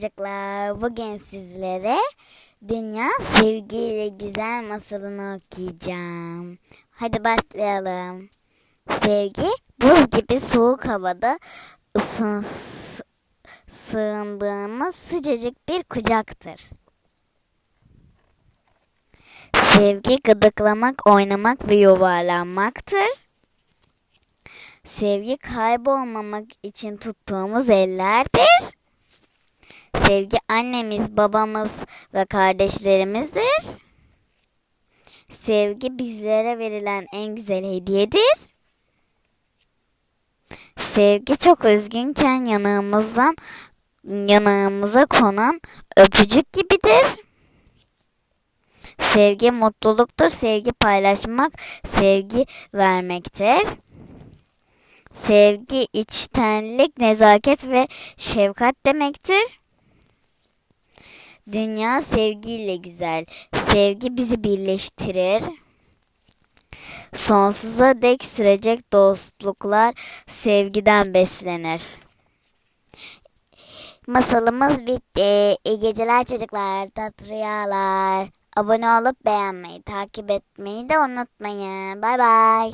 Çocuklar bugün sizlere Dünya Sevgiyle Güzel masalını okuyacağım. Hadi başlayalım. Sevgi buz gibi soğuk havada ısın, s- sığındığımız sıcacık bir kucaktır. Sevgi gıdıklamak, oynamak ve yuvarlanmaktır. Sevgi kaybolmamak için tuttuğumuz ellerdir. Sevgi annemiz, babamız ve kardeşlerimizdir. Sevgi bizlere verilen en güzel hediyedir. Sevgi çok üzgünken yanağımızdan yanağımıza konan öpücük gibidir. Sevgi mutluluktur, sevgi paylaşmak, sevgi vermektir. Sevgi içtenlik, nezaket ve şefkat demektir. Dünya sevgiyle güzel. Sevgi bizi birleştirir. Sonsuza dek sürecek dostluklar sevgiden beslenir. Masalımız bitti. İyi geceler çocuklar. Tatlı rüyalar. Abone olup beğenmeyi, takip etmeyi de unutmayın. Bay bay.